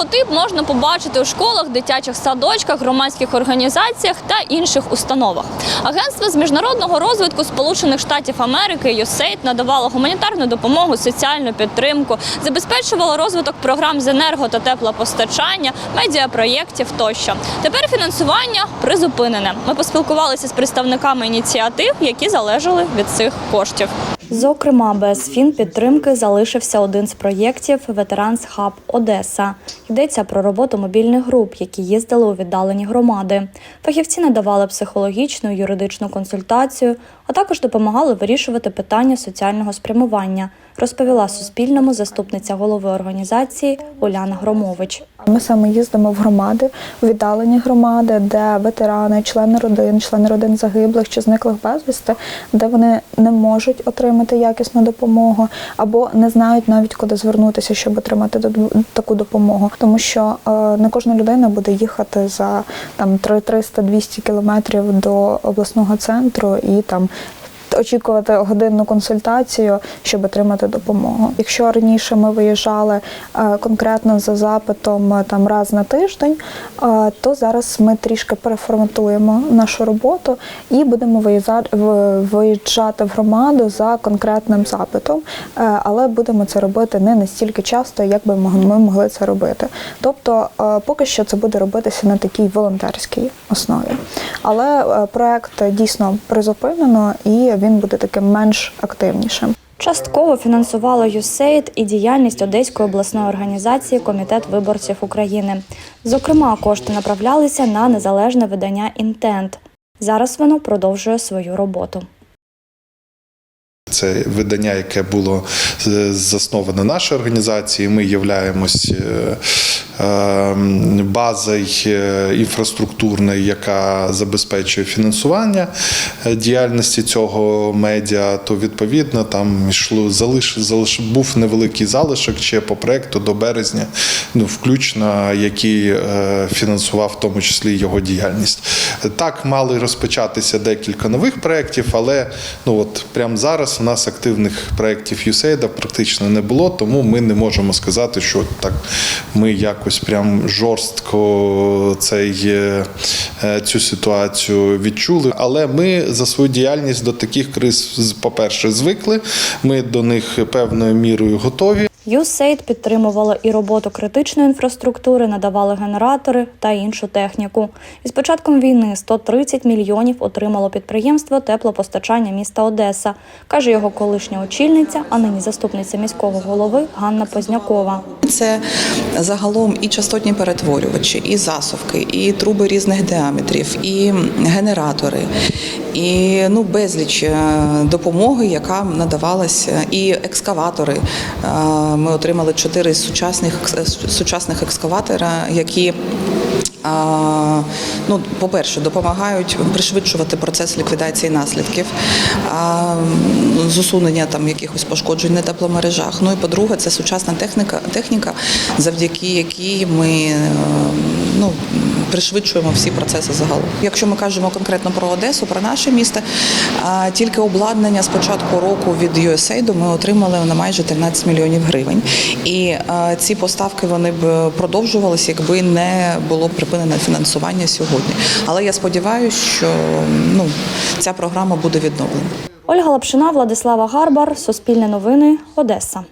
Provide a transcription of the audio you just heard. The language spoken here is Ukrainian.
логотип можна побачити у школах, дитячих садочках, громадських організаціях та інших установах. Агентство з міжнародного розвитку Сполучених Штатів Америки USAID надавало гуманітарну допомогу, соціальну підтримку, забезпечувало розвиток програм з енерго та теплопостачання, медіапроєктів тощо. Тепер фінансування призупинене. Ми поспілкувалися з представниками ініціатив, які залежали від цих коштів. Зокрема, без фінпідтримки залишився один з проєктів Ветеранс Хаб Одеса. Йдеться про роботу мобільних груп, які їздили у віддалені громади. Фахівці надавали психологічну, юридичну консультацію, а також допомагали вирішувати питання соціального спрямування, розповіла Суспільному заступниця голови організації Уляна Громович. Ми саме їздимо в громади, у віддалені громади, де ветерани, члени родин, члени родин загиблих чи зниклих безвісти, де вони не можуть отримати якісну допомогу або не знають навіть куди звернутися, щоб отримати таку допомогу. Тому що е, не кожна людина буде їхати за там 300-200 кілометрів до обласного центру і там очікувати годинну консультацію, щоб отримати допомогу. Якщо раніше ми виїжджали е, конкретно за запитом е, там раз на тиждень, е, то зараз ми трішки переформатуємо нашу роботу і будемо виїжджати в громаду за конкретним запитом, але будемо це робити не настільки часто, як би ми могли це робити. Тобто, поки що це буде робитися на такій волонтерській основі. Але проект дійсно призупинено і він буде таким менш активнішим. Частково фінансувало USAID і діяльність Одеської обласної організації Комітет виборців України. Зокрема, кошти направлялися на незалежне видання Інтент. Зараз воно продовжує свою роботу. Це видання, яке було е, засноване нашою організацією. Ми являємось е, е, базою е, інфраструктурною, яка забезпечує фінансування е, діяльності цього медіа. То відповідно там йшло залиш, залиш був невеликий залишок ще по проекту до березня, ну включно який е, фінансував в тому числі його діяльність. Так мали розпочатися декілька нових проєктів, але ну от прямо зараз у нас активних проєктів USAID практично не було, тому ми не можемо сказати, що так ми якось прям жорстко цей, е, е, цю ситуацію відчули. Але ми за свою діяльність до таких криз, по-перше, звикли. Ми до них певною мірою готові. USAID підтримувало і роботу критичної інфраструктури, надавали генератори та іншу техніку. Із початком війни 130 мільйонів отримало підприємство теплопостачання міста Одеса, каже його колишня очільниця, а нині заступниця міського голови Ганна Познякова. Це загалом і частотні перетворювачі, і засувки, і труби різних діаметрів, і генератори, і ну безліч е, допомоги, яка надавалася, і екскаватори. Ми отримали чотири сучасних сучасних екскаватора, які ну, по-перше, допомагають пришвидшувати процес ліквідації наслідків, з усунення там якихось пошкоджень на тепломережах. Ну і по-друге, це сучасна техніка, техніка, завдяки якій ми ну, пришвидшуємо всі процеси загалом. Якщо ми кажемо конкретно про Одесу, про наше місто, тільки обладнання з початку року від USAID ми отримали на майже 13 мільйонів гривень. І ці поставки вони б продовжувалися, якби не було припинене фінансування сьогодні. Але я сподіваюся, що ну, ця програма буде відновлена. Ольга Лапшина, Владислава Гарбар, Суспільне новини, Одеса.